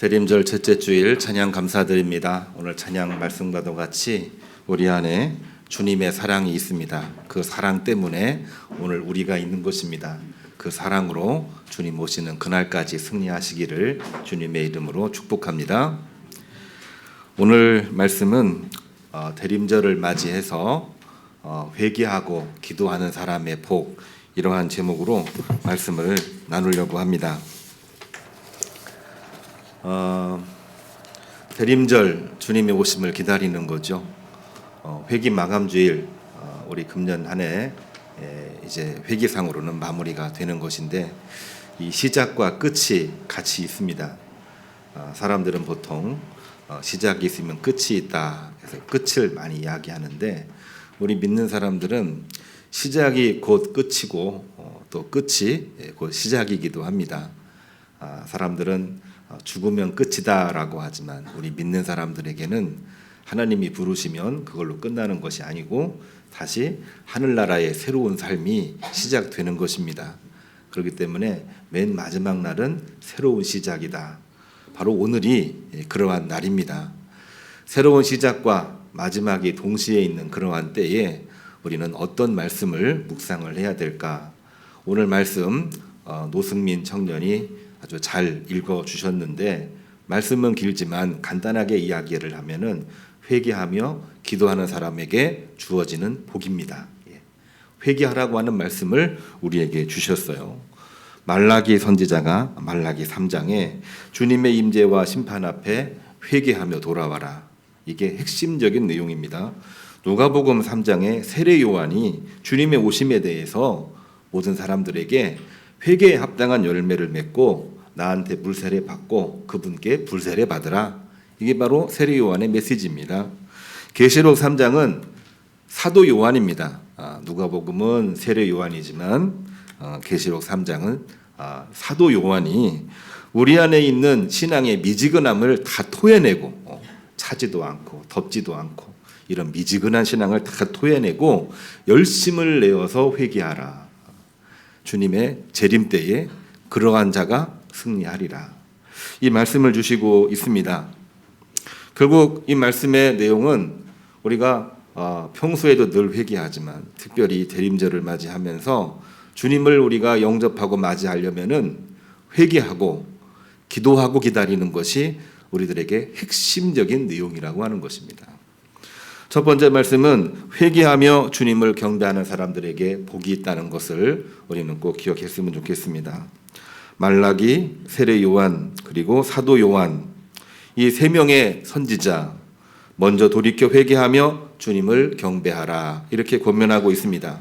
대림절 첫째 주일 찬양 감사드립니다. 오늘 찬양 말씀과도 같이 우리 안에 주님의 사랑이 있습니다. 그 사랑 때문에 오늘 우리가 있는 것입니다. 그 사랑으로 주님 오시는 그날까지 승리하시기를 주님의 이름으로 축복합니다. 오늘 말씀은 어, 대림절을 맞이해서 어, 회개하고 기도하는 사람의 복 이러한 제목으로 말씀을 나누려고 합니다. 어, 대림절 주님의 오심을 기다리는 거죠. 어, 회기 마감 주일 어, 우리 금년 한해 이제 회기상으로는 마무리가 되는 것인데 이 시작과 끝이 같이 있습니다. 어, 사람들은 보통 어, 시작이 있으면 끝이 있다. 그래서 끝을 많이 이야기하는데 우리 믿는 사람들은 시작이 곧 끝이고 어, 또 끝이 예, 곧 시작이기도 합니다. 아, 사람들은 어, 죽으면 끝이다라고 하지만 우리 믿는 사람들에게는 하나님이 부르시면 그걸로 끝나는 것이 아니고 다시 하늘나라의 새로운 삶이 시작되는 것입니다. 그렇기 때문에 맨 마지막 날은 새로운 시작이다. 바로 오늘이 예, 그러한 날입니다. 새로운 시작과 마지막이 동시에 있는 그러한 때에 우리는 어떤 말씀을 묵상을 해야 될까? 오늘 말씀 어, 노승민 청년이 아주 잘 읽어 주셨는데 말씀은 길지만 간단하게 이야기를 하면은 회개하며 기도하는 사람에게 주어지는 복입니다. 예. 회개하라고 하는 말씀을 우리에게 주셨어요. 말라기 선지자가 말라기 3장에 주님의 임재와 심판 앞에 회개하며 돌아와라. 이게 핵심적인 내용입니다. 누가복음 3장에 세례 요한이 주님의 오심에 대해서 모든 사람들에게 회개에 합당한 열매를 맺고 나한테 물세례 받고 그분께 불세례 받으라. 이게 바로 세례 요한의 메시지입니다. 계시록 3장은 사도 요한입니다. 아, 누가복음은 세례 요한이지만 어, 계시록 3장은 아, 사도 요한이 우리 안에 있는 신앙의 미지근함을 다 토해내고 어, 차지도 않고 덥지도 않고 이런 미지근한 신앙을 다 토해내고 열심을 내어서 회개하라. 주님의 재림 때에 그러한 자가 승리하리라. 이 말씀을 주시고 있습니다. 결국 이 말씀의 내용은 우리가 어, 평소에도 늘 회개하지만 특별히 대림절을 맞이하면서 주님을 우리가 영접하고 맞이하려면은 회개하고 기도하고 기다리는 것이 우리들에게 핵심적인 내용이라고 하는 것입니다. 첫 번째 말씀은 회개하며 주님을 경배하는 사람들에게 복이 있다는 것을 우리는 꼭 기억했으면 좋겠습니다. 말라기, 세례 요한, 그리고 사도 요한 이 세 명의 선지자 먼저 돌이켜 회개하며 주님을 경배하라 이렇게 권면하고 있습니다.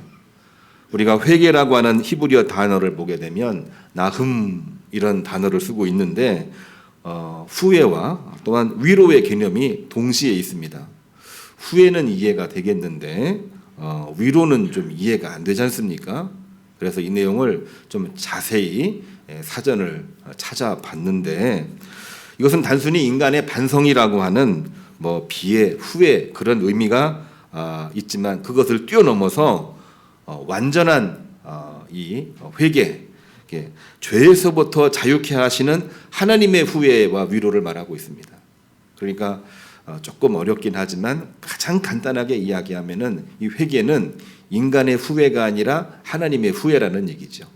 우리가 회개라고 하는 히브리어 단어를 보게 되면 나흠 이런 단어를 쓰고 있는데 어, 후회와 또한 위로의 개념이 동시에 있습니다. 후회는 이해가 되겠는데 어, 위로는 좀 이해가 안 되지 않습니까? 그래서 이 내용을 좀 자세히 예, 사전을 찾아봤는데 이것은 단순히 인간의 반성이라고 하는 뭐 비애, 후회 그런 의미가 아, 있지만 그것을 뛰어넘어서 어, 완전한 어, 이 회개, 죄에서부터 자유케 하시는 하나님의 후회와 위로를 말하고 있습니다. 그러니까 어, 조금 어렵긴 하지만 가장 간단하게 이야기하면은 이 회개는 인간의 후회가 아니라 하나님의 후회라는 얘기죠.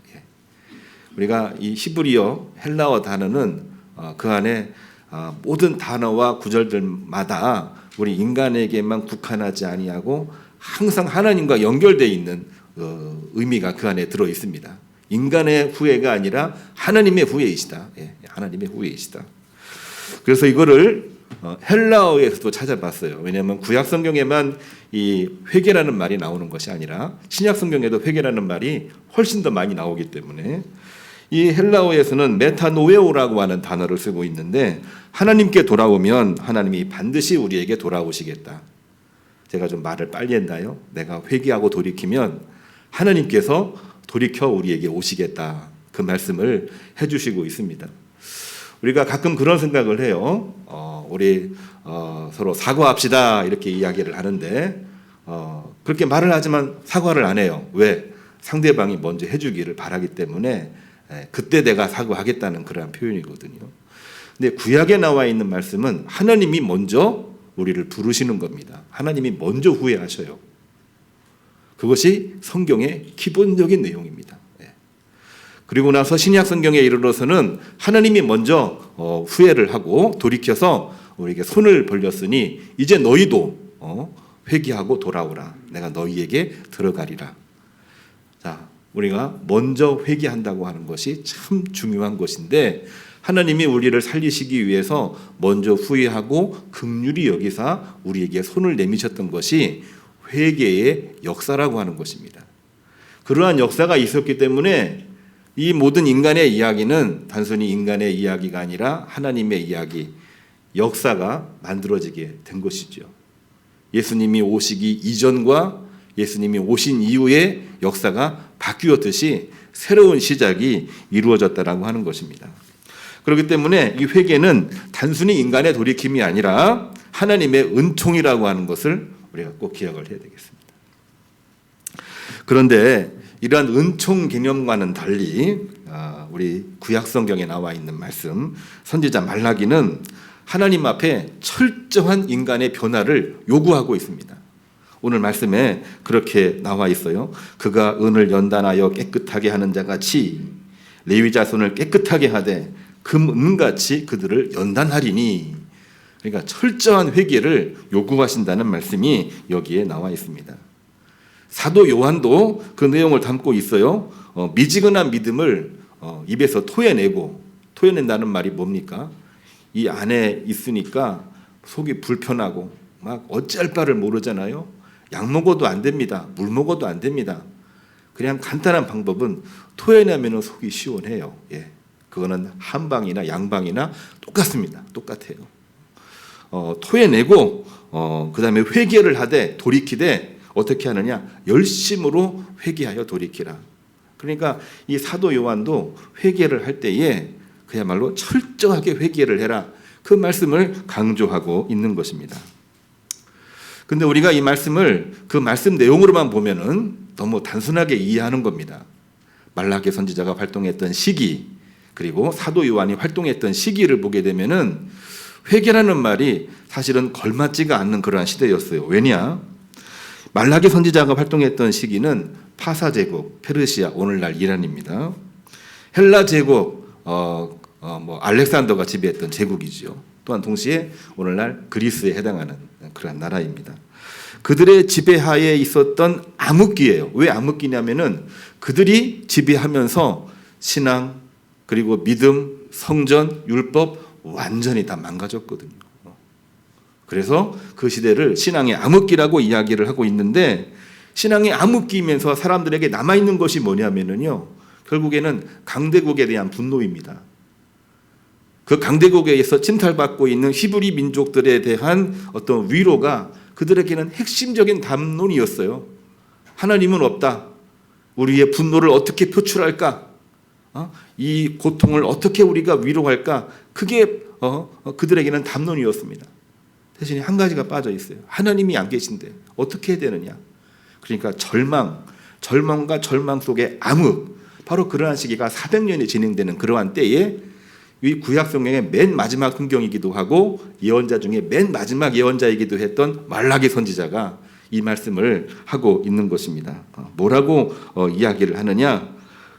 예. 우리가 이 히브리어 헬라어 단어는 그 안에 모든 단어와 구절들마다 우리 인간에게만 국한하지 아니하고 항상 하나님과 연결되어 있는 의미가 그 안에 들어 있습니다. 인간의 후회가 아니라 하나님의 후회이시다. 예, 하나님의 후회이시다. 그래서 이거를 어, 헬라어에서도 찾아봤어요. 왜냐하면 구약 성경에만 이 회개라는 말이 나오는 것이 아니라 신약 성경에도 회개라는 말이 훨씬 더 많이 나오기 때문에 이 헬라어에서는 메타노에오라고 하는 단어를 쓰고 있는데 하나님께 돌아오면 하나님이 반드시 우리에게 돌아오시겠다. 제가 좀 말을 빨리 했나요? 내가 회개하고 돌이키면 하나님께서 돌이켜 우리에게 오시겠다. 그 말씀을 해주시고 있습니다. 우리가 가끔 그런 생각을 해요. 어, 우리 어, 서로 사과합시다 이렇게 이야기를 하는데 어, 그렇게 말을 하지만 사과를 안 해요. 왜? 상대방이 먼저 해주기를 바라기 때문에 에, 그때 내가 사과하겠다는 그러한 표현이거든요. 근데 구약에 나와 있는 말씀은 하나님이 먼저 우리를 부르시는 겁니다. 하나님이 먼저 후회하셔요. 그것이 성경의 기본적인 내용입니다. 예. 그리고 나서 신약 성경에 이르러서는 하나님이 먼저 어, 후회를 하고 돌이켜서 우리에게 손을 벌렸으니 이제 너희도 어, 회개하고 돌아오라. 내가 너희에게 들어가리라. 자, 우리가 먼저 회개한다고 하는 것이 참 중요한 것인데 하나님이 우리를 살리시기 위해서 먼저 후회하고 극률이 여기사 우리에게 손을 내미셨던 것이 회개의 역사라고 하는 것입니다. 그러한 역사가 있었기 때문에 이 모든 인간의 이야기는 단순히 인간의 이야기가 아니라 하나님의 이야기, 역사가 만들어지게 된 것이죠. 예수님이 오시기 이전과 예수님이 오신 이후의 역사가 바뀌었듯이 새로운 시작이 이루어졌다라고 하는 것입니다. 그렇기 때문에 이 회개는 단순히 인간의 돌이킴이 아니라 하나님의 은총이라고 하는 것을 우리가 꼭 기억을 해야 되겠습니다. 그런데 이러한 은총 개념과는 달리 아, 우리 구약 성경에 나와 있는 말씀 선지자 말라기는 하나님 앞에 철저한 인간의 변화를 요구하고 있습니다. 오늘 말씀에 그렇게 나와 있어요. 그가 은을 연단하여 깨끗하게 하는 자 같이 레위 자손을 깨끗하게 하되 금 은같이 그들을 연단하리니 그러니까 철저한 회개를 요구하신다는 말씀이 여기에 나와 있습니다. 사도 요한도 그 내용을 담고 있어요. 어, 미지근한 믿음을 어, 입에서 토해내고 토해낸다는 말이 뭡니까? 이 안에 있으니까 속이 불편하고 막 어찌할 바를 모르잖아요. 약 먹어도 안 됩니다. 물 먹어도 안 됩니다. 그냥 간단한 방법은 토해내면 속이 시원해요. 예. 그거는 한방이나 양방이나 똑같습니다. 똑같아요. 어, 토해내고 어, 그다음에 회개를 하되 돌이키되 어떻게 하느냐 열심으로 회개하여 돌이키라. 그러니까 이 사도 요한도 회개를 할 때에 그야말로 철저하게 회개를 해라. 그 말씀을 강조하고 있는 것입니다. 근데 우리가 이 말씀을 그 말씀 내용으로만 보면은 너무 단순하게 이해하는 겁니다. 말라기 선지자가 활동했던 시기 그리고 사도 요한이 활동했던 시기를 보게 되면은 회개라는 말이 사실은 걸맞지가 않는 그러한 시대였어요. 왜냐? 말라기 선지자가 활동했던 시기는 파사 제국, 페르시아, 오늘날 이란입니다. 헬라 제국, 어, 어, 뭐 알렉산더가 지배했던 제국이죠. 또한 동시에 오늘날 그리스에 해당하는 그런 나라입니다. 그들의 지배하에 있었던 암흑기예요. 왜 암흑기냐면은 그들이 지배하면서 신앙 그리고 믿음, 성전, 율법 완전히 다 망가졌거든요. 그래서 그 시대를 신앙의 암흑기라고 이야기를 하고 있는데 신앙의 암흑기면서 사람들에게 남아 있는 것이 뭐냐면은요. 결국에는 강대국에 대한 분노입니다. 그 강대국에서 침탈받고 있는 히브리 민족들에 대한 어떤 위로가 그들에게는 핵심적인 담론이었어요. 하나님은 없다. 우리의 분노를 어떻게 표출할까? 어? 이 고통을 어떻게 우리가 위로할까? 그게 어, 어, 그들에게는 담론이었습니다. 대신에 한 가지가 빠져 있어요. 하나님이 안 계신데 어떻게 되느냐? 그러니까 절망, 절망과 절망 속에 암흑, 바로 그러한 시기가 400년이 진행되는 그러한 때에 이 구약 성경의 맨 마지막 흥경이기도 하고 예언자 중에 맨 마지막 예언자이기도 했던 말라기 선지자가 이 말씀을 하고 있는 것입니다. 어, 뭐라고 어, 이야기를 하느냐?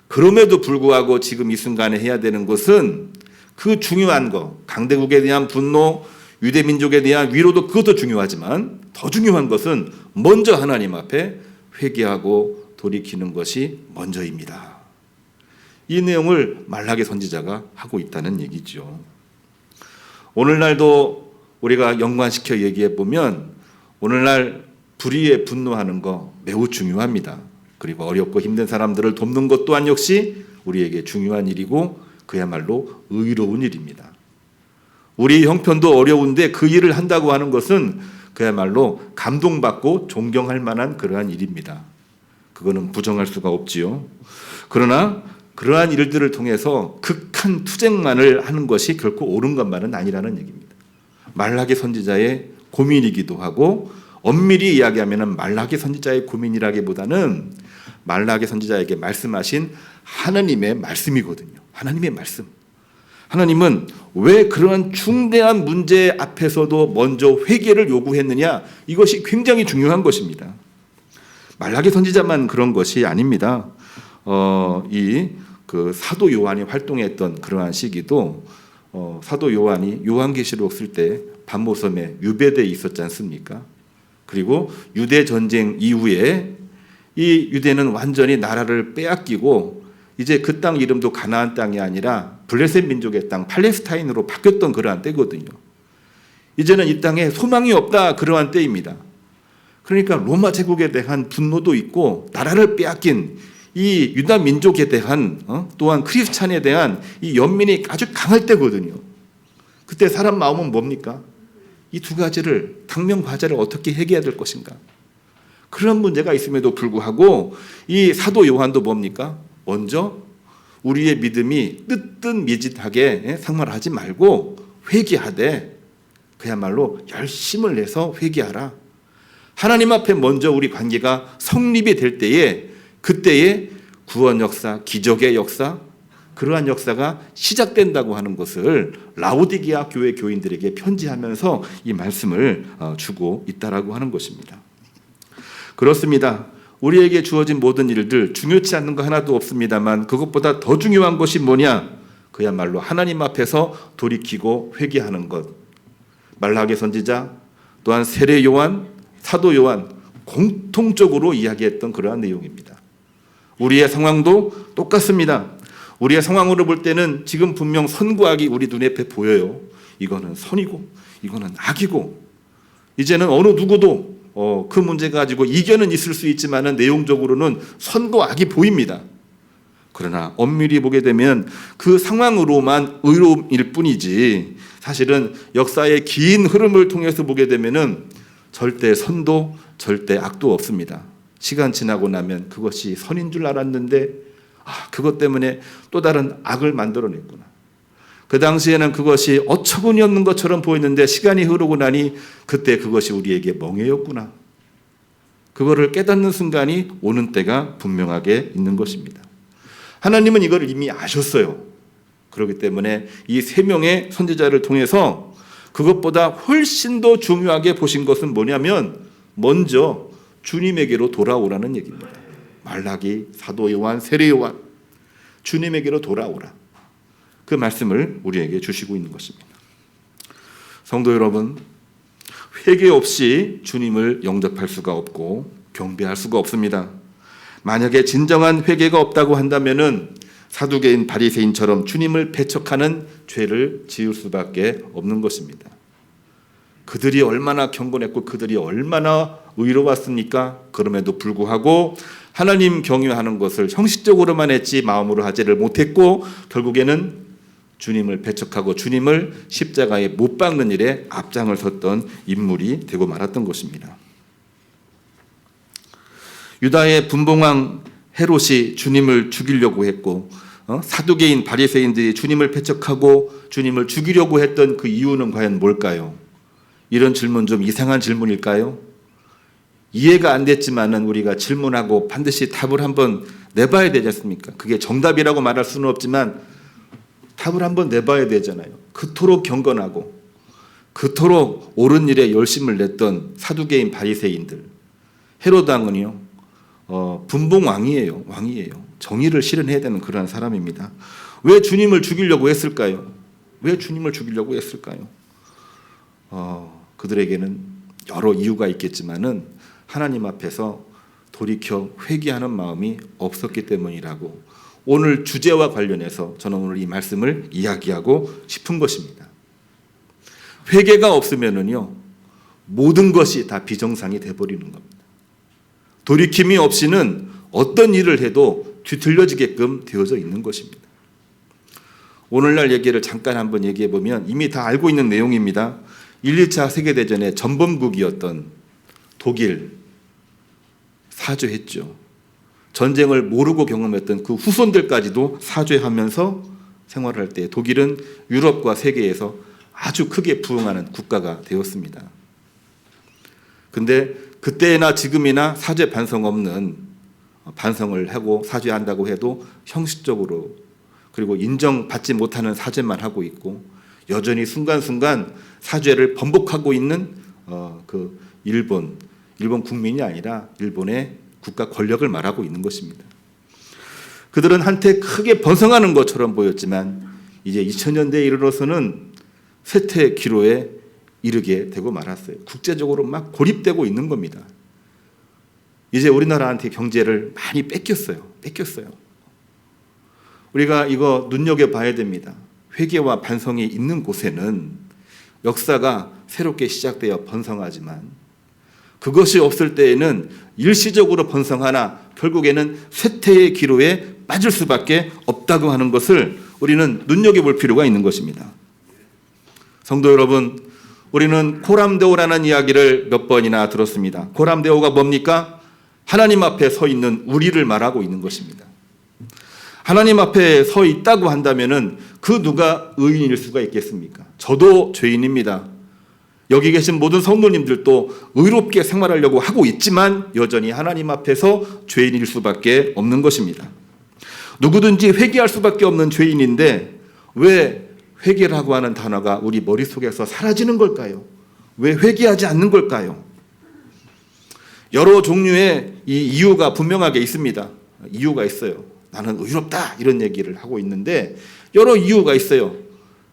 그럼에도 불구하고 지금 이 순간에 해야 되는 것은 그 중요한 거, 강대국에 대한 분노, 유대 민족에 대한 위로도 그것도 중요하지만 더 중요한 것은 먼저 하나님 앞에 회개하고 돌이키는 것이 먼저입니다. 이 내용을 말라기 선지자가 하고 있다는 얘기죠. 오늘날도 우리가 연관시켜 얘기해 보면 오늘날 불의에 분노하는 거 매우 중요합니다. 그리고 어렵고 힘든 사람들을 돕는 것 또한 역시 우리에게 중요한 일이고 그야말로 의로운 일입니다. 우리 형편도 어려운데 그 일을 한다고 하는 것은 그야말로 감동받고 존경할 만한 그러한 일입니다. 그거는 부정할 수가 없지요. 그러나 그러한 일들을 통해서 극한 투쟁만을 하는 것이 결코 옳은 것만은 아니라는 얘기입니다. 말라기 선지자의 고민이기도 하고 엄밀히 이야기하면 말라기 선지자의 고민이라기보다는 말라기 선지자에게 말씀하신 하나님의 말씀이거든요. 하나님의 말씀. 하나님은 왜 그러한 중대한 문제 앞에서도 먼저 회개를 요구했느냐? 이것이 굉장히 중요한 것입니다. 말라기 선지자만 그런 것이 아닙니다. 어, 이 그 사도 요한이 활동했던 그러한 시기도 어, 사도 요한이 요한계시록 쓸 때 반모섬에 유배돼 있었지 않습니까? 그리고 유대 전쟁 이후에 이 유대는 완전히 나라를 빼앗기고 이제 그 땅 이름도 가나안 땅이 아니라 블레셋 민족의 땅 팔레스타인으로 바뀌었던 그러한 때거든요. 이제는 이 땅에 소망이 없다 그러한 때입니다. 그러니까 로마 제국에 대한 분노도 있고 나라를 빼앗긴 이 유다 민족에 대한 어? 또한 크리스찬에 대한 이 연민이 아주 강할 때거든요. 그때 사람 마음은 뭡니까? 이 두 가지를 당면 과제를 어떻게 해결해야 될 것인가? 그런 문제가 있음에도 불구하고 이 사도 요한도 뭡니까? 먼저 우리의 믿음이 뜨뜻 미짓하게 예, 상말하지 말고 회개하되 그야말로 열심을 내서 회개하라. 하나님 앞에 먼저 우리 관계가 성립이 될 때에 그때에 구원 역사, 기적의 역사, 그러한 역사가 시작된다고 하는 것을 라오디기아 교회 교인들에게 편지하면서 이 말씀을 어, 주고 있다라고 하는 것입니다. 그렇습니다. 우리에게 주어진 모든 일들 중요치 않는 거 하나도 없습니다만 그것보다 더 중요한 것이 뭐냐? 그야말로 하나님 앞에서 돌이키고 회개하는 것. 말라기 선지자 또한 세례 요한, 사도 요한 공통적으로 이야기했던 그러한 내용입니다. 우리의 상황도 똑같습니다. 우리의 상황으로 볼 때는 지금 분명 선과 악이 우리 눈앞에 보여요. 이거는 선이고 이거는 악이고 이제는 어느 누구도 어, 그 문제 가지고 이견은 있을 수 있지만은 내용적으로는 선과 악이 보입니다. 그러나 엄밀히 보게 되면 그 상황으로만 의로움일 뿐이지 사실은 역사의 긴 흐름을 통해서 보게 되면은 절대 선도 절대 악도 없습니다. 시간 지나고 나면 그것이 선인 줄 알았는데 아, 그것 때문에 또 다른 악을 만들어냈구나. 그 당시에는 그것이 어처구니 없는 것처럼 보였는데 시간이 흐르고 나니 그때 그것이 우리에게 멍해였구나. 그거를 깨닫는 순간이 오는 때가 분명하게 있는 것입니다. 하나님은 이걸 이미 아셨어요. 그렇기 때문에 이 세 명의 선지자를 통해서 그것보다 훨씬 더 중요하게 보신 것은 뭐냐면 먼저 주님에게로 돌아오라는 얘기입니다. 말라기, 사도 요한, 세례 요한 주님에게로 돌아오라. 그 말씀을 우리에게 주시고 있는 것입니다. 성도 여러분, 회개 없이 주님을 영접할 수가 없고 경배할 수가 없습니다. 만약에 진정한 회개가 없다고 한다면은 사두개인 바리새인처럼 주님을 배척하는 죄를 지을 수밖에 없는 것입니다. 그들이 얼마나 경건했고 그들이 얼마나 의로웠습니까? 그럼에도 불구하고 하나님 경유하는 것을 형식적으로만 했지 마음으로 하지를 못했고 결국에는 주님을 배척하고 주님을 십자가에 못 박는 일에 앞장을 섰던 인물이 되고 말았던 것입니다. 유다의 분봉왕 헤롯이 주님을 죽이려고 했고 어? 사두개인 바리새인들이 주님을 배척하고 주님을 죽이려고 했던 그 이유는 과연 뭘까요? 이런 질문 좀 이상한 질문일까요? 이해가 안 됐지만은 우리가 질문하고 반드시 답을 한번 내봐야 되지 않습니까? 그게 정답이라고 말할 수는 없지만 답을 한번 내봐야 되잖아요. 그토록 경건하고 그토록 옳은 일에 열심을 냈던 사두개인 바리새인들 헤롯 왕은요 어, 분봉 왕이에요. 왕이에요. 정의를 실현해야 되는 그러한 사람입니다. 왜 주님을 죽이려고 했을까요? 왜 주님을 죽이려고 했을까요? 어, 그들에게는 여러 이유가 있겠지만은 하나님 앞에서 돌이켜 회개하는 마음이 없었기 때문이라고 오늘 주제와 관련해서 저는 오늘 이 말씀을 이야기하고 싶은 것입니다. 회개가 없으면은요 모든 것이 다 비정상이 돼 버리는 겁니다. 돌이킴이 없이는 어떤 일을 해도 뒤틀려지게끔 되어져 있는 것입니다. 오늘날 얘기를 잠깐 한번 얘기해 보면 이미 다 알고 있는 내용입니다. 1, 2차 세계대전의 전범국이었던 독일 사죄했죠. 전쟁을 모르고 경험했던 그 후손들까지도 사죄하면서 생활할 때 독일은 유럽과 세계에서 아주 크게 부흥하는 국가가 되었습니다. 근데 그때나 지금이나 사죄 반성 없는 반성을 하고 사죄한다고 해도 형식적으로 그리고 인정받지 못하는 사죄만 하고 있고 여전히 순간순간 사죄를 번복하고 있는 어, 그 일본 일본 국민이 아니라 일본의 국가 권력을 말하고 있는 것입니다. 그들은 한때 크게 번성하는 것처럼 보였지만 이제 2000년대에 이르러서는 쇠퇴 기로에 이르게 되고 말았어요. 국제적으로 막 고립되고 있는 겁니다. 이제 우리나라한테 경제를 많이 뺏겼어요. 뺏겼어요. 우리가 이거 눈여겨 봐야 됩니다. 회개와 반성이 있는 곳에는 역사가 새롭게 시작되어 번성하지만 그것이 없을 때에는 일시적으로 번성하나 결국에는 쇠퇴의 기로에 빠질 수밖에 없다고 하는 것을 우리는 눈여겨볼 필요가 있는 것입니다. 성도 여러분, 우리는 코람데오라는 이야기를 몇 번이나 들었습니다. 코람데오가 뭡니까? 하나님 앞에 서 있는 우리를 말하고 있는 것입니다. 하나님 앞에 서 있다고 한다면은 그 누가 의인일 수가 있겠습니까? 저도 죄인입니다. 여기 계신 모든 성도님들도 의롭게 생활하려고 하고 있지만 여전히 하나님 앞에서 죄인일 수밖에 없는 것입니다. 누구든지 회개할 수밖에 없는 죄인인데 왜 회개라고 하는 단어가 우리 머릿속에서 사라지는 걸까요? 왜 회개하지 않는 걸까요? 여러 종류의 이 이유가 분명하게 있습니다. 이유가 있어요. 나는 의롭다 이런 얘기를 하고 있는데 여러 이유가 있어요.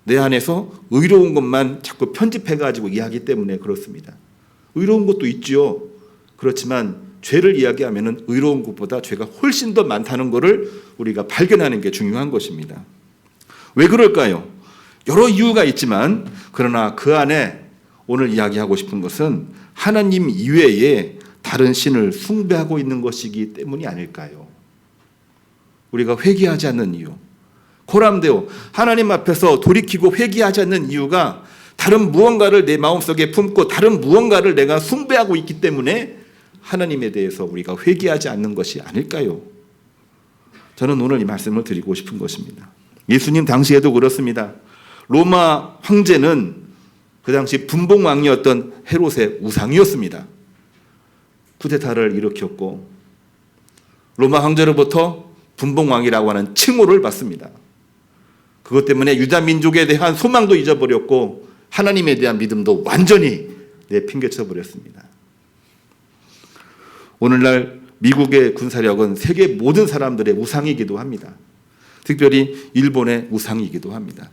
내 안에서 의로운 것만 자꾸 편집해 가지고 이야기 때문에 그렇습니다. 의로운 것도 있지요. 그렇지만 죄를 이야기하면은 의로운 것보다 죄가 훨씬 더 많다는 것을 우리가 발견하는 게 중요한 것입니다. 왜 그럴까요? 여러 이유가 있지만 그러나 그 안에 오늘 이야기하고 싶은 것은 하나님 이외에 다른 신을 숭배하고 있는 것이기 때문이 아닐까요? 우리가 회개하지 않는 이유. 코람데오 하나님 앞에서 돌이키고 회개하지 않는 이유가 다른 무언가를 내 마음속에 품고 다른 무언가를 내가 숭배하고 있기 때문에 하나님에 대해서 우리가 회개하지 않는 것이 아닐까요? 저는 오늘 이 말씀을 드리고 싶은 것입니다. 예수님 당시에도 그렇습니다. 로마 황제는 그 당시 분봉왕이었던 헤롯의 우상이었습니다. 쿠데타를 일으켰고 로마 황제로부터 분봉왕이라고 하는 칭호를 받습니다. 그것 때문에 유다 민족에 대한 소망도 잊어버렸고 하나님에 대한 믿음도 완전히 내팽개쳐 버렸습니다. 오늘날 미국의 군사력은 세계 모든 사람들의 우상이기도 합니다. 특별히 일본의 우상이기도 합니다.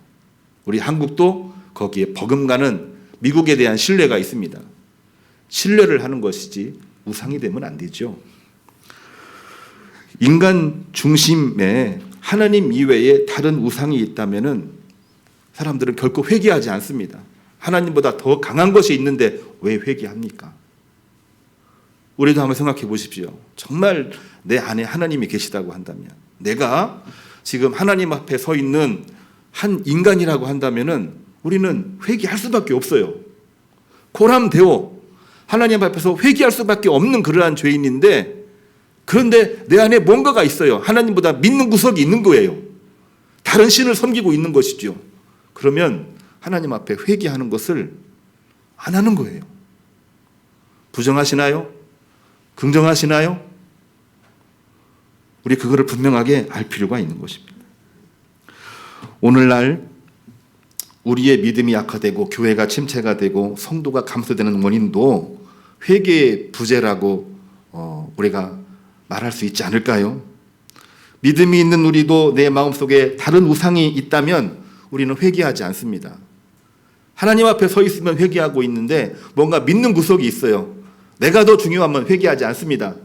우리 한국도 거기에 버금가는 미국에 대한 신뢰가 있습니다. 신뢰를 하는 것이지 우상이 되면 안 되죠. 인간 중심에 하나님 이외에 다른 우상이 있다면은 사람들은 결코 회개하지 않습니다. 하나님보다 더 강한 것이 있는데 왜 회개합니까? 우리도 한번 생각해 보십시오. 정말 내 안에 하나님이 계시다고 한다면 내가 지금 하나님 앞에 서 있는 한 인간이라고 한다면은 우리는 회개할 수밖에 없어요. 고람되어 하나님 앞에서 회개할 수밖에 없는 그러한 죄인인데 그런데 내 안에 뭔가가 있어요. 하나님보다 믿는 구석이 있는 거예요. 다른 신을 섬기고 있는 것이죠. 그러면 하나님 앞에 회개하는 것을 안 하는 거예요. 부정하시나요? 긍정하시나요? 우리 그거를 분명하게 알 필요가 있는 것입니다. 오늘날 우리의 믿음이 약화되고 교회가 침체가 되고 성도가 감소되는 원인도 회개의 부재라고 어, 우리가 말할 수 있지 않을까요? 믿음이 있는 우리도 내 마음속에 다른 우상이 있다면 우리는 회개하지 않습니다. 하나님 앞에 서 있으면 회개하고 있는데 뭔가 믿는 구석이 있어요. 내가 더 중요하면 회개하지 않습니다.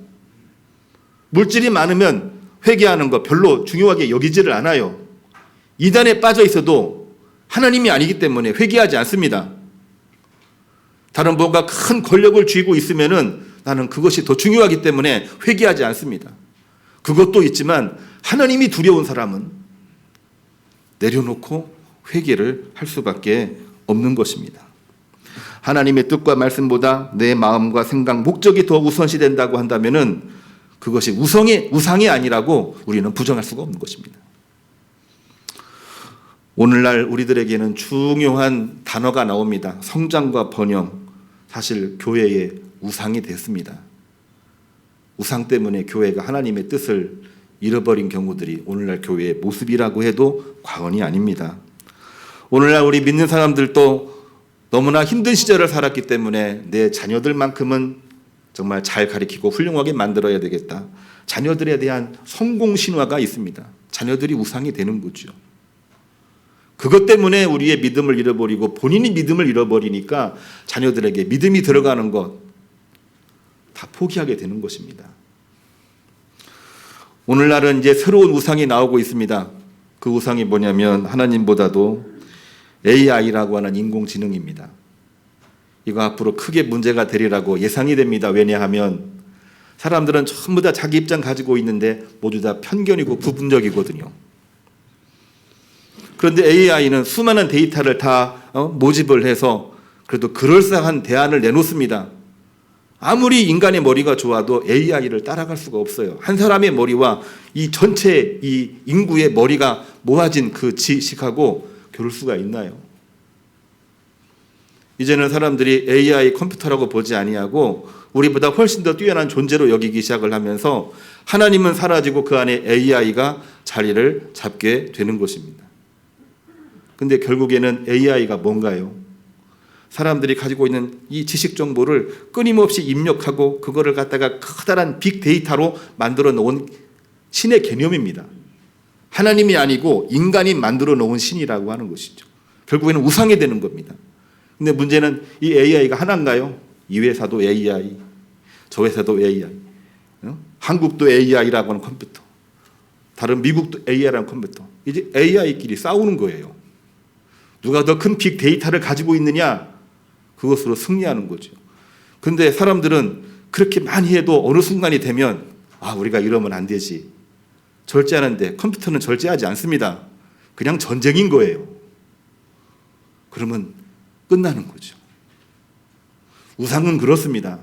물질이 많으면 회개하는 거 별로 중요하게 여기지를 않아요. 이단에 빠져 있어도 하나님이 아니기 때문에 회개하지 않습니다. 다른 뭔가 큰 권력을 쥐고 있으면은 나는 그것이 더 중요하기 때문에 회개하지 않습니다. 그것도 있지만 하나님이 두려운 사람은 내려놓고 회개를 할 수밖에 없는 것입니다. 하나님의 뜻과 말씀보다 내 마음과 생각, 목적이 더 우선시 된다고 한다면은 그것이 우성이 우상이 아니라고 우리는 부정할 수가 없는 것입니다. 오늘날 우리들에게는 중요한 단어가 나옵니다. 성장과 번영. 사실 교회의 우상이 됐습니다. 우상 때문에 교회가 하나님의 뜻을 잃어버린 경우들이 오늘날 교회의 모습이라고 해도 과언이 아닙니다. 오늘날 우리 믿는 사람들도 너무나 힘든 시절을 살았기 때문에 내 자녀들만큼은 정말 잘 가리키고 훌륭하게 만들어야 되겠다. 자녀들에 대한 성공 신화가 있습니다. 자녀들이 우상이 되는 거죠. 그것 때문에 우리의 믿음을 잃어버리고 본인이 믿음을 잃어버리니까 자녀들에게 믿음이 들어가는 것 다 포기하게 되는 것입니다. 오늘날은 이제 새로운 우상이 나오고 있습니다. 그 우상이 뭐냐면 하나님보다도 AI라고 하는 인공지능입니다. 이거 앞으로 크게 문제가 되리라고 예상이 됩니다. 왜냐하면 사람들은 전부 다 자기 입장 가지고 있는데 모두 다 편견이고 부분적이거든요. 그런데 AI는 수많은 데이터를 다 어, 모집을 해서 그래도 그럴싸한 대안을 내놓습니다. 아무리 인간의 머리가 좋아도 AI를 따라갈 수가 없어요. 한 사람의 머리와 이 전체 이 인구의 머리가 모아진 그 지식하고 겨룰 수가 있나요? 이제는 사람들이 AI 컴퓨터라고 보지 아니하고 우리보다 훨씬 더 뛰어난 존재로 여기기 시작을 하면서 하나님은 사라지고 그 안에 AI가 자리를 잡게 되는 것입니다. 근데 결국에는 AI가 뭔가요? 사람들이 가지고 있는 이 지식 정보를 끊임없이 입력하고 그거를 갖다가 커다란 빅데이터로 만들어 놓은 신의 개념입니다. 하나님이 아니고 인간이 만들어 놓은 신이라고 하는 것이죠. 결국에는 우상이 되는 겁니다. 근데 문제는 이 AI가 하나인가요? 이 회사도 AI, 저 회사도 AI, 어? 한국도 AI라고 하는 컴퓨터, 다른 미국도 AI라는 컴퓨터. 이제 AI끼리 싸우는 거예요. 누가 더 큰 빅데이터를 가지고 있느냐? 그것으로 승리하는 거죠. 근데 사람들은 그렇게 많이 해도 어느 순간이 되면 아, 우리가 이러면 안 되지. 절제하는데 컴퓨터는 절제하지 않습니다. 그냥 전쟁인 거예요. 그러면 끝나는 거죠. 우상은 그렇습니다.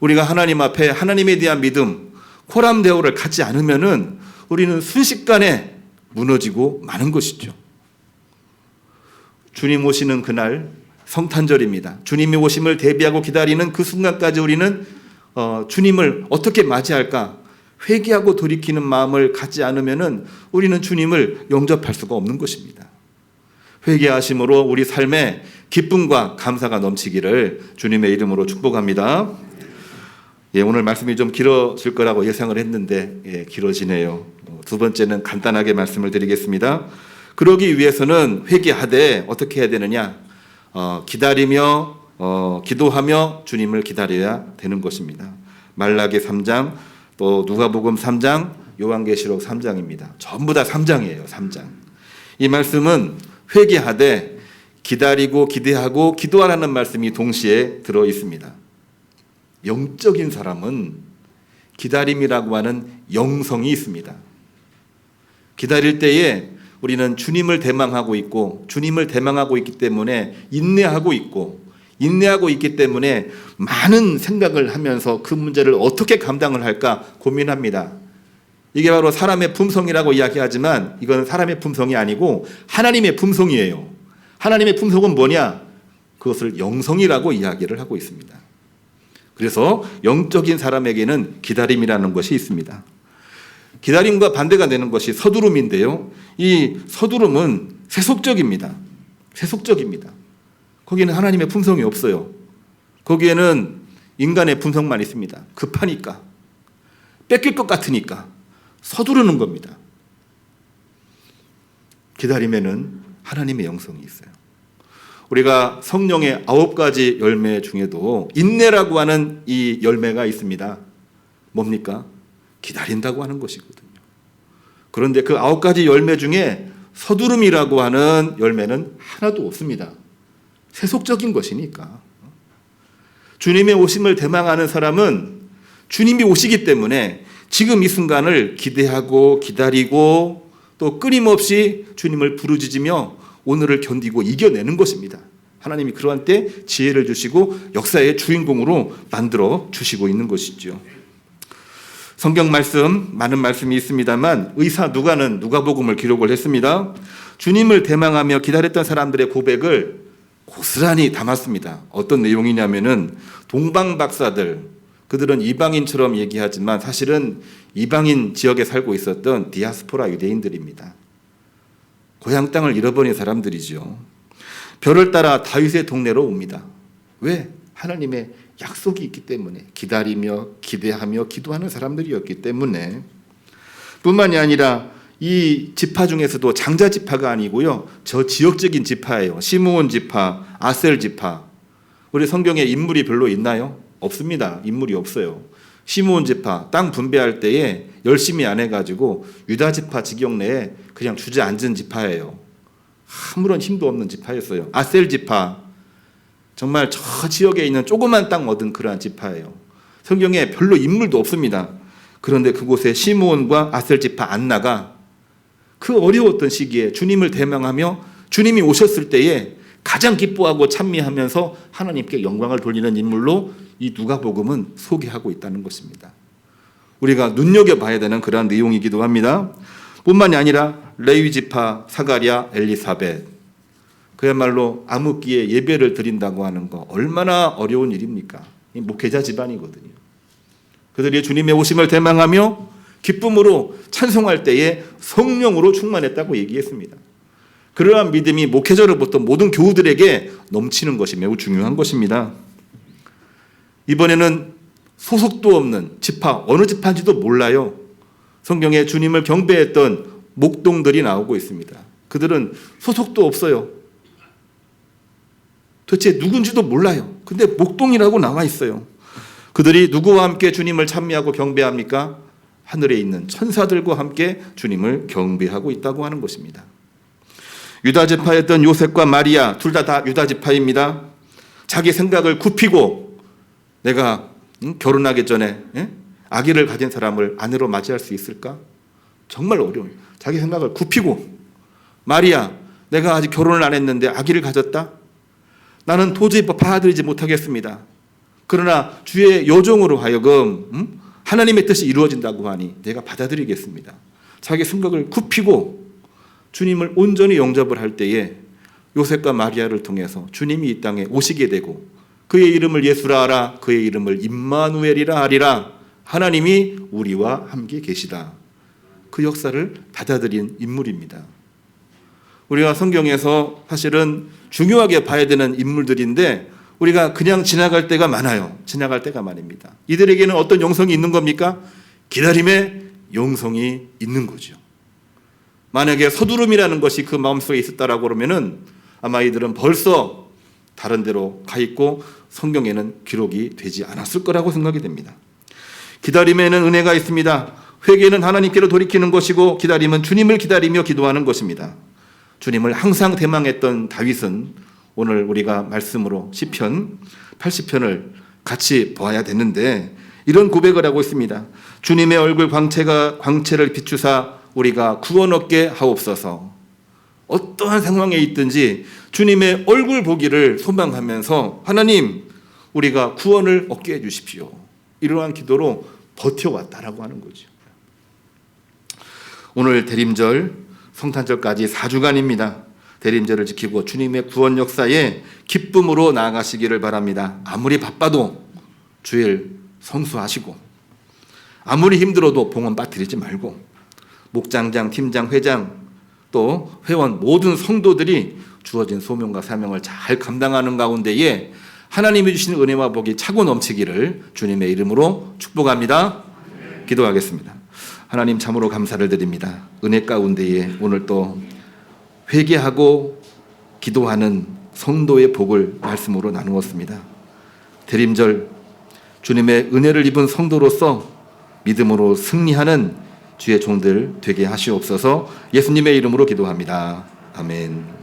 우리가 하나님 앞에 하나님에 대한 믿음, 코람 대오를 갖지 않으면은 우리는 순식간에 무너지고 마는 것이죠. 주님 오시는 그날 성탄절입니다. 주님이 오심을 대비하고 기다리는 그 순간까지 우리는 어, 주님을 어떻게 맞이할까? 회개하고 돌이키는 마음을 갖지 않으면은 우리는 주님을 영접할 수가 없는 것입니다. 회개하심으로 우리 삶에 기쁨과 감사가 넘치기를 주님의 이름으로 축복합니다. 예, 오늘 말씀이 좀 길어질 거라고 예상을 했는데 예, 길어지네요. 어, 두 번째는 간단하게 말씀을 드리겠습니다. 그러기 위해서는 회개하되 어떻게 해야 되느냐? 어, 기다리며 어, 기도하며 주님을 기다려야 되는 것입니다. 말라기 3장 또 누가복음 3장 요한계시록 3장입니다. 전부 다 3장이에요. 3장. 이 말씀은 회개하되 기다리고 기대하고 기도하라는 말씀이 동시에 들어 있습니다. 영적인 사람은 기다림이라고 하는 영성이 있습니다. 기다릴 때에 우리는 주님을 대망하고 있고 주님을 대망하고 있기 때문에 인내하고 있고 인내하고 있기 때문에 많은 생각을 하면서 그 문제를 어떻게 감당을 할까 고민합니다. 이게 바로 사람의 품성이라고 이야기하지만 이건 사람의 품성이 아니고 하나님의 품성이에요. 하나님의 품성은 뭐냐? 그것을 영성이라고 이야기를 하고 있습니다. 그래서 영적인 사람에게는 기다림이라는 것이 있습니다. 기다림과 반대가 되는 것이 서두름인데요. 이 서두름은 세속적입니다. 세속적입니다. 거기는 하나님의 품성이 없어요. 거기에는 인간의 품성만 있습니다. 급하니까. 뺏길 것 같으니까. 서두르는 겁니다. 기다림에는 하나님의 영성이 있어요. 우리가 성령의 아홉 가지 열매 중에도 인내라고 하는 이 열매가 있습니다. 뭡니까? 기다린다고 하는 것이거든요. 그런데 그 아홉 가지 열매 중에 서두름이라고 하는 열매는 하나도 없습니다. 세속적인 것이니까. 주님의 오심을 대망하는 사람은 주님이 오시기 때문에 지금 이 순간을 기대하고 기다리고 또 끊임없이 주님을 부르짖으며 오늘을 견디고 이겨내는 것입니다. 하나님이 그러한 때 지혜를 주시고 역사의 주인공으로 만들어 주시고 있는 것이죠. 성경 말씀 많은 말씀이 있습니다만 의사 누가는 누가복음을 기록을 했습니다. 주님을 대망하며 기다렸던 사람들의 고백을 고스란히 담았습니다. 어떤 내용이냐면은 동방 박사들 그들은 이방인처럼 얘기하지만 사실은 이방인 지역에 살고 있었던 디아스포라 유대인들입니다. 고향 땅을 잃어버린 사람들이죠. 별을 따라 다윗의 동네로 옵니다. 왜? 하나님의 약속이 있기 때문에 기다리며 기대하며 기도하는 사람들이었기 때문에 뿐만이 아니라 이 지파 중에서도 장자 지파가 아니고요. 저 지역적인 지파예요. 시므온 지파, 아셀 지파. 우리 성경에 인물이 별로 있나요? 없습니다. 인물이 없어요. 시므온 지파 땅 분배할 때에 열심히 안 해가지고 유다 지파 지경 내에 그냥 주저앉은 지파예요. 아무런 힘도 없는 지파였어요. 아셀 지파 정말 저 지역에 있는 조그만 땅 얻은 그러한 지파예요. 성경에 별로 인물도 없습니다. 그런데 그곳에 시므온과 아셀 지파 안나가 그 어려웠던 시기에 주님을 대망하며 주님이 오셨을 때에 가장 기뻐하고 찬미하면서 하나님께 영광을 돌리는 인물로 이 누가복음은 소개하고 있다는 것입니다. 우리가 눈여겨 봐야 되는 그러한 내용이기도 합니다. 뿐만이 아니라 레위 지파 사가랴 엘리사벳 그야말로 암흑기에 예배를 드린다고 하는 거 얼마나 어려운 일입니까? 이 목회자 집안이거든요. 그들이 주님의 오심을 대망하며 기쁨으로 찬송할 때에 성령으로 충만했다고 얘기했습니다. 그러한 믿음이 목회자로부터 모든 교우들에게 넘치는 것이 매우 중요한 것입니다. 이번에는 소속도 없는 지파 어느 지파인지도 몰라요. 성경에 주님을 경배했던 목동들이 나오고 있습니다. 그들은 소속도 없어요. 도대체 누군지도 몰라요. 근데 목동이라고 나와 있어요. 그들이 누구와 함께 주님을 찬미하고 경배합니까? 하늘에 있는 천사들과 함께 주님을 경배하고 있다고 하는 것입니다. 유다 지파였던 요셉과 마리아 둘 다 다 유다 지파입니다. 자기 생각을 굽히고 내가 응? 결혼하기 전에 예? 아기를 가진 사람을 아내로 맞이할 수 있을까? 정말 어려워요. 자기 생각을 굽히고 마리아 내가 아직 결혼을 안 했는데 아기를 가졌다? 나는 도저히 받아들이지 못하겠습니다. 그러나 주의 여종으로 하여금 음? 하나님의 뜻이 이루어진다고 하니 내가 받아들이겠습니다. 자기 생각을 굽히고 주님을 온전히 영접을 할 때에 요셉과 마리아를 통해서 주님이 이 땅에 오시게 되고 그의 이름을 예수라 하라 그의 이름을 임마누엘이라 하리라 하나님이 우리와 함께 계시다. 그 역사를 받아들인 인물입니다. 우리가 성경에서 사실은 중요하게 봐야 되는 인물들인데 우리가 그냥 지나갈 때가 많아요. 지나갈 때가 많습니다. 이들에게는 어떤 영성이 있는 겁니까? 기다림의 영성이 있는 거죠. 만약에 서두름이라는 것이 그 마음속에 있었다라고 그러면은 아마 이들은 벌써 다른 데로 가 있고 성경에는 기록이 되지 않았을 거라고 생각이 됩니다. 기다림에는 은혜가 있습니다. 회개는 하나님께로 돌이키는 것이고 기다림은 주님을 기다리며 기도하는 것입니다. 주님을 항상 대망했던 다윗은 오늘 우리가 말씀으로 시편 80편을 같이 보아야 되는데 이런 고백을 하고 있습니다. 주님의 얼굴 광채가 광채를 비추사 우리가 구원 얻게 하옵소서. 어떠한 상황에 있든지 주님의 얼굴 보기를 소망하면서 하나님 우리가 구원을 얻게 해 주십시오. 이러한 기도로 버텨왔다라고 하는 거죠. 오늘 대림절 성탄절까지 4주간입니다. 대림절을 지키고 주님의 구원 역사에 기쁨으로 나아가시기를 바랍니다. 아무리 바빠도 주일 성수하시고 아무리 힘들어도 봉헌 빠뜨리지 말고 목장장, 팀장, 회장 또 회원 모든 성도들이 주어진 소명과 사명을 잘 감당하는 가운데에 하나님이 주신 은혜와 복이 차고 넘치기를 주님의 이름으로 축복합니다. 기도하겠습니다. 하나님 참으로 감사를 드립니다. 은혜 가운데에 오늘 또 회개하고 기도하는 성도의 복을 말씀으로 나누었습니다. 대림절 주님의 은혜를 입은 성도로서 믿음으로 승리하는 주의 종들 되게 하시옵소서 예수님의 이름으로 기도합니다. 아멘.